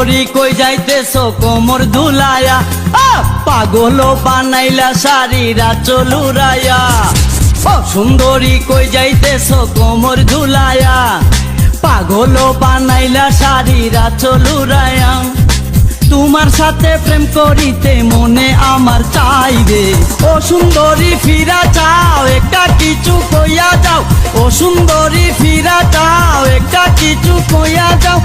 সুন্দরী কই যাইতেছো কোমর ধুলায়া? পাগল বানাইলা শাড়িরা চলুরায়া। ও, সুন্দরী কই যাইতেছো কোমর ধুলায়া? পাগল বানাইলা শাড়িরা চলুরায়া। তোমার সাথে প্রেম করিতে মনে আমার চাইবে। ও, সুন্দরী ফিরা চাও একটা কিছু কইয়া যাও। ও, সুন্দরী ফিরা চাও একটা কিছু কইয়া যাও।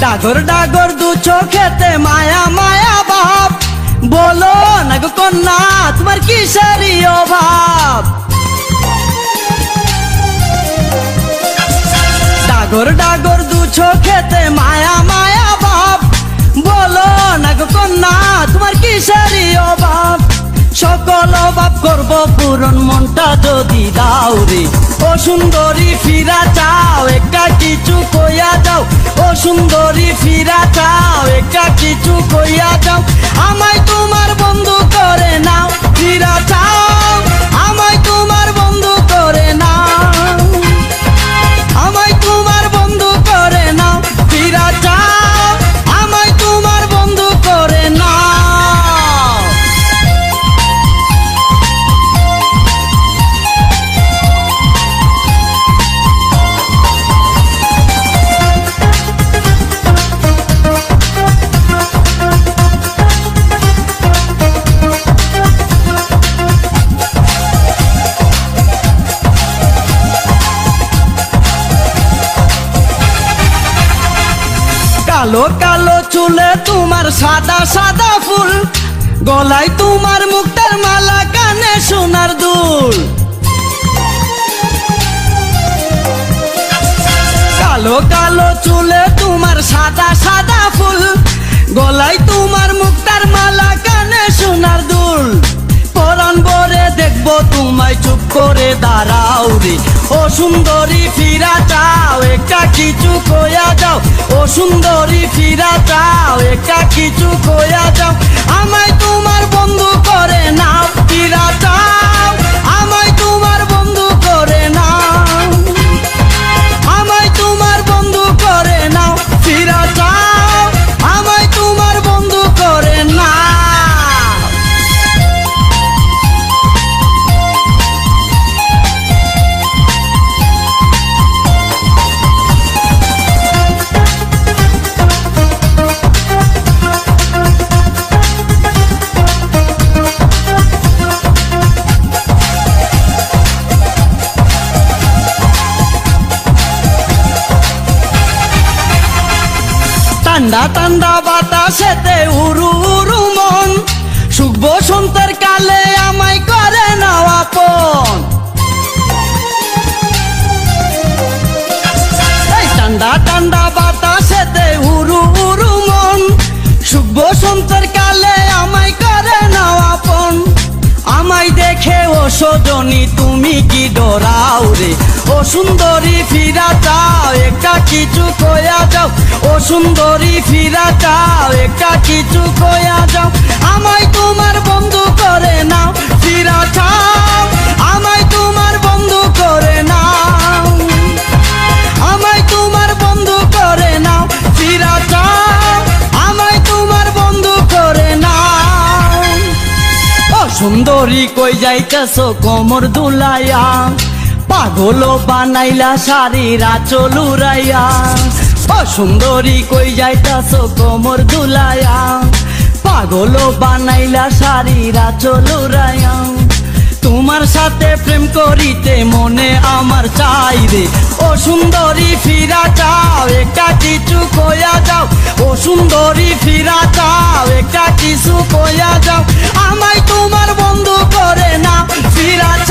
ডাগর ডাগর দু চোখেতে মায়া মায়া বাপ বলো না গো কন্যা তোমার কিসেরই অভাব? ডাগর ডাগর দু চোখেতে মায়া মায়া বাপ বলো না গো কন্যা তোমার কিসেরই অভাব? করব পূরণ মনটা যদি দাও রে। ও সুন্দরী ফিরা চাও, একটা কিছু কইয়া যাও। ও সুন্দরী ফিরা চাও কালো কালো চুলে তোমার সাদা সাদা ফুল। গলায় তোমার মুক্তার মালা, কানে সোনার দুল। কালো কালো চুলে তোমার সাদা সাদা ফুল। গলায় তোমার মুক্তার মালা, কানে সোনার দুল। দেখব, তোমায় চুপ করে দাঁড়াও রে। ও সুন্দরী, ফিরা চাও, একটা কিছু কয়া যাও। ও সুন্দরী, ফিরা চাও, একটা কিছু কয়া যাও। আমায় তোমার বন্ধু করে নাও। ঠান্ডা ঠান্ডা বাতাসেতে উরু উরু মন। সুখ বসন্তের কালে আমায় করে নাও আপন। আমায় দেখে ও সজনী, তুমি কি ডরাও রে? ও সুন্দরী, ফিরা চাও, একটা কিছু কয়া যাও। ও সুন্দরী, ফিরা চাও, একটা কিছু কয়া যাও। আমায় তোমার সুন্দরী কই যাইতেছো কোমর দুলাইয়া? পাগল বানাইলা শাড়িরা চলুরাইয়া ও সুন্দরী কই যাইতেছো কোমর দুলাইয়া? পাগল বানাইলা শাড়িরা চলুরাইয়া তোমার সাথে প্রেম করিতে মনে আমার চাই রে। ও সুন্দরী ফিরা চাও, একটা কিছু কয়া যাও। ও সুন্দরী ফিরা চাও, একটা কিছু কয়া যাও। lot